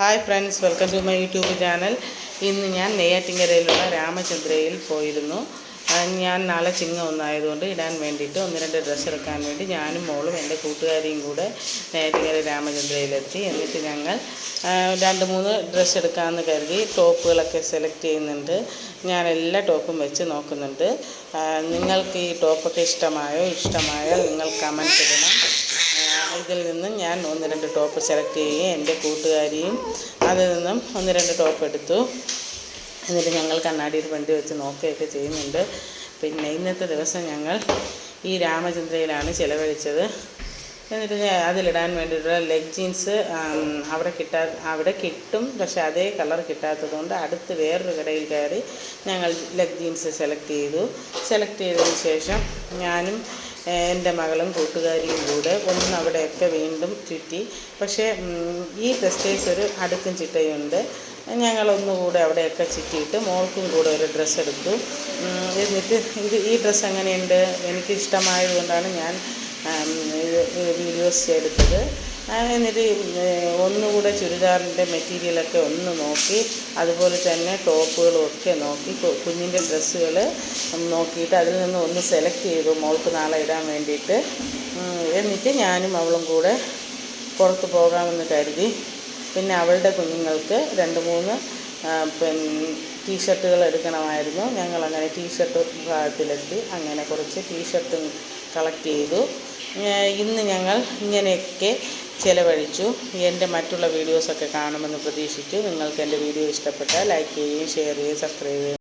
Hi friends welcome to my YouTube channel ഇന്ന് ഞാൻ നെയ്യാറ്റിങ്കരയിലുള്ള രാമചന്ദ്രയിൽ പോയിരുന്നു. ഞാൻ നാളെ ചിങ്ങ ഒന്നായതുകൊണ്ട് ഇടാൻ വേണ്ടിയിട്ട് ഒന്ന് രണ്ട് ഡ്രസ്സ് എടുക്കാൻ വേണ്ടി ഞാനും മോളും എന്റെ കൂട്ടുകാരിയും കൂടെ നെയ്യാറ്റിങ്കര രാമചന്ദ്രയിലെത്തി. എന്നിട്ട് ഞങ്ങൾ രണ്ട് മൂന്ന് ഡ്രസ്സ് എടുക്കാമെന്ന് കരുതി ടോപ്പുകളൊക്കെ സെലക്ട് ചെയ്യുന്നുണ്ട്. ഞാൻ എല്ലാ ടോപ്പും വെച്ച് നോക്കുന്നുണ്ട്. നിങ്ങൾക്ക് ഈ ടോപ്പൊക്കെ ഇഷ്ടമായോ ഇഷ്ടമായോ നിങ്ങൾ കമന്റ് ഇടണം. ഇതിൽ നിന്നും ഞാൻ ഒന്ന് രണ്ട് ടോപ്പ് സെലക്ട് ചെയ്യുകയും എന്റെ കൂട്ടുകാരിയും അതിൽ നിന്നും ഒന്ന് രണ്ട് ടോപ്പ് എടുത്തു. എന്നിട്ട് ഞങ്ങൾ കണ്ണാടിയിൽ വണ്ടി വെച്ച് നോക്കുകയൊക്കെ ചെയ്യുന്നുണ്ട്. പിന്നെ ഇന്നത്തെ ദിവസം ഞങ്ങൾ ഈ രാമചന്ദ്രയിലാണ് ചിലവഴിച്ചത്. എന്നിട്ട് അതിലിടാൻ വേണ്ടിയിട്ടുള്ള ലെഗ് ജീൻസ് അവിടെ കിട്ടാ അവിടെ കിട്ടും. പക്ഷേ അതേ കളർ കിട്ടാത്തതുകൊണ്ട് അടുത്ത് വേറൊരു കടയിൽ കയറി ഞങ്ങൾ ലെഗ് ജീൻസ് സെലക്ട് ചെയ്തു. സെലക്ട് ചെയ്തതിന് ശേഷം ഞാനും എന്റെ മകളും കൂട്ടുകാരിയും കൂടെ ഒന്ന് അവിടെയൊക്കെ വീണ്ടും ചുറ്റി. പക്ഷേ ഈ പ്രസ്റ്റേജ് ഒരു അടുക്കും ചിട്ടയുണ്ട്. ഞങ്ങളൊന്നുകൂടെ അവിടെയൊക്കെ ചുറ്റിയിട്ട് മോൾക്കും കൂടെ ഒരു ഡ്രസ്സ് എടുത്തു. എന്നിട്ട് ഇത് ഈ ഡ്രസ്സ് എങ്ങനെയുണ്ട്? എനിക്ക് ഇഷ്ടമായതുകൊണ്ടാണ് ഞാൻ വീഡിയോസ് എടുത്തത്. എന്നിട്ട് ഒന്നുകൂടെ ചുരിദാറിന്റെ മെറ്റീരിയലൊക്കെ ഒന്ന് നോക്കി അതുപോലെ തന്നെ ടോപ്പുകളും ഒക്കെ നോക്കി കുഞ്ഞിന്റെ ഡ്രസ്സുകൾ നോക്കിയിട്ട് അതിൽ നിന്ന് ഒന്ന് സെലക്ട് ചെയ്തു മോൾക്ക് നാളെ ഇടാൻ വേണ്ടിയിട്ട്. എന്നിട്ട് ഞാനും അവളും കൂടെ പുറത്ത് പോകാമെന്ന് കരുതി. പിന്നെ അവളുടെ കുഞ്ഞുങ്ങൾക്ക് രണ്ട് മൂന്ന് പിന്നെ ടീഷർട്ടുകൾ എടുക്കണമായിരുന്നു. ഞങ്ങൾ അങ്ങനെ ടീഷർട്ട് വിഭാഗത്തിലെത്തി അങ്ങനെ കുറച്ച് ടീഷർട്ടും കളക്ട് ചെയ്തു. ഇന്ന് ഞങ്ങൾ ഇങ്ങനെയൊക്കെ ചിലവഴിച്ചു. എന്റെ മറ്റുള്ള വീഡിയോസൊക്കെ കാണുമെന്ന് പ്രതീക്ഷിച്ചു. നിങ്ങൾക്ക് എന്റെ വീഡിയോ ഇഷ്ടപ്പെട്ടാൽ ലൈക്ക് ചെയ്യുകയും ഷെയർ ചെയ്യുകയും സബ്സ്ക്രൈബ് ചെയ്യുകയും